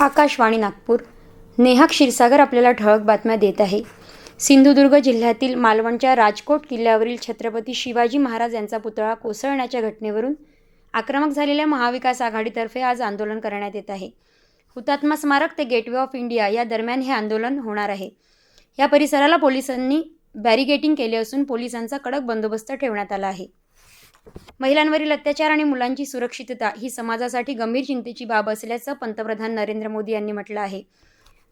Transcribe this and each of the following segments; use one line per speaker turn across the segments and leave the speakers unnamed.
आकाशवाणी नागपूर. नेहा क्षीरसागर आपल्याला ठळक बातम्या देत आहे. सिंधुदुर्ग जिल्ह्यातील मालवणच्या राजकोट किल्ल्यावरील छत्रपती शिवाजी महाराज यांचा पुतळा कोसळण्याच्या घटनेवरून आक्रमक झालेल्या महाविकास आघाडीतर्फे आज आंदोलन करण्यात येत आहे. हुतात्मा स्मारक ते गेटवे ऑफ इंडिया या दरम्यान हे आंदोलन होणार आहे. या परिसराला पोलिसांनी बॅरिगेटिंग केले असून पोलिसांचा कडक बंदोबस्त ठेवण्यात आला आहे. महिलांवरील अत्याचार आणि मुलांची सुरक्षितता ही समाजासाठी गंभीर चिंतेची बाब असल्याचं पंतप्रधान नरेंद्र मोदी यांनी म्हटलं आहे.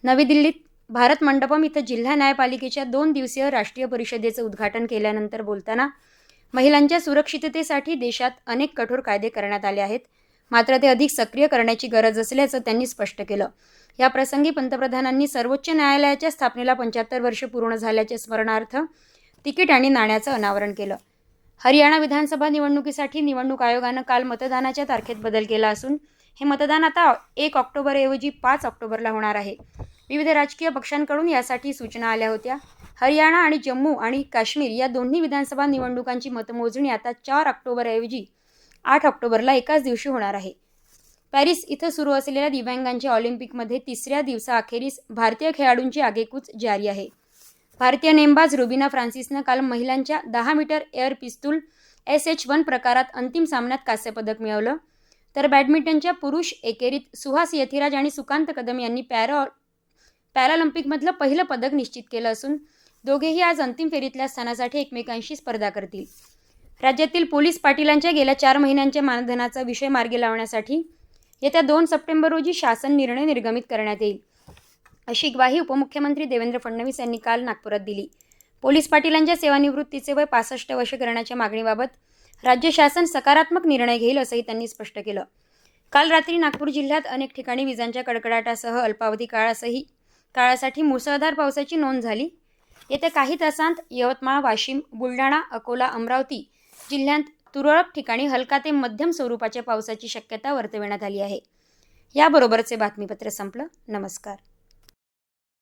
नवी दिल्लीत भारत मंडपम इथं जिल्हा न्यायपालिकेच्या दोन दिवसीय राष्ट्रीय परिषदेचं उद्घाटन केल्यानंतर बोलताना महिलांच्या सुरक्षिततेसाठी देशात अनेक कठोर कायदे करण्यात आले आहेत. मात्र ते अधिक सक्रिय करण्याची गरज असल्याचं त्यांनी स्पष्ट केलं. या प्रसंगी पंतप्रधानांनी सर्वोच्च न्यायालयाच्या स्थापनेला पंच्याहत्तर वर्ष पूर्ण झाल्याचे स्मरणार्थ तिकीट आणि नाण्याचं अनावरण केलं. हरियाणा विधानसभा निवडणुकीसाठी निवडणूक आयोगानं काल मतदानाच्या तारखेत बदल केला असून हे मतदान आता एक ऑक्टोबरऐवजी पाच ऑक्टोबरला होणार आहे. विविध राजकीय पक्षांकडून यासाठी सूचना आल्या होत्या. हरियाणा आणि जम्मू आणि काश्मीर या दोन्ही विधानसभा निवडणुकांची मतमोजणी आता चार ऑक्टोबरऐवजी आठ ऑक्टोबरला एकाच दिवशी होणार आहे. पॅरिस इथं सुरू असलेल्या दिव्यांगांच्या ऑलिम्पिकमध्ये तिसऱ्या दिवसाअखेरीस भारतीय खेळाडूंची आगेकूच जारी आहे. भारतीय नेमबाज रुबिना फ्रान्सिसनं काल महिलांच्या दहा मीटर एअर पिस्तूल एस एच वन प्रकारात अंतिम सामन्यात कांस्यपदक मिळवलं. तर बॅडमिंटनच्या पुरुष एकेरीत सुहास यथिराज आणि सुकांत कदम यांनी पॅरा पॅरालिम्पिकमधलं पहिलं पदक निश्चित केलं असून दोघेही आज अंतिम फेरीतल्या स्थानासाठी एकमेकांशी स्पर्धा करतील. राज्यातील पोलीस पाटीलांच्या गेल्या चार महिन्यांच्या मानधनाचा विषय मार्गी लावण्यासाठी येत्या दोन सप्टेंबर रोजी शासन निर्णय निर्गमित करण्यात येईल. अशी ग्वाही उपमुख्यमंत्री देवेंद्र फडणवीस यांनी काल नागपुरात दिली. पोलीस पाटीलांच्या सेवानिवृत्तीचे वय पासष्ट वर्ष करण्याच्या मागणीबाबत राज्य शासन सकारात्मक निर्णय घेईल असंही त्यांनी स्पष्ट केलं. काल रात्री नागपूर जिल्ह्यात अनेक ठिकाणी विजांच्या कडकडाटासह अल्पावधी काळासही काळासाठी मुसळधार पावसाची नोंद झाली. येत्या काही तासांत यवतमाळ वाशिम बुलढाणा अकोला अमरावती जिल्ह्यात तुरळक ठिकाणी हलका ते मध्यम स्वरूपाच्या पावसाची शक्यता वर्तविण्यात आली आहे. याबरोबरचे बातमीपत्र संपलं. नमस्कार.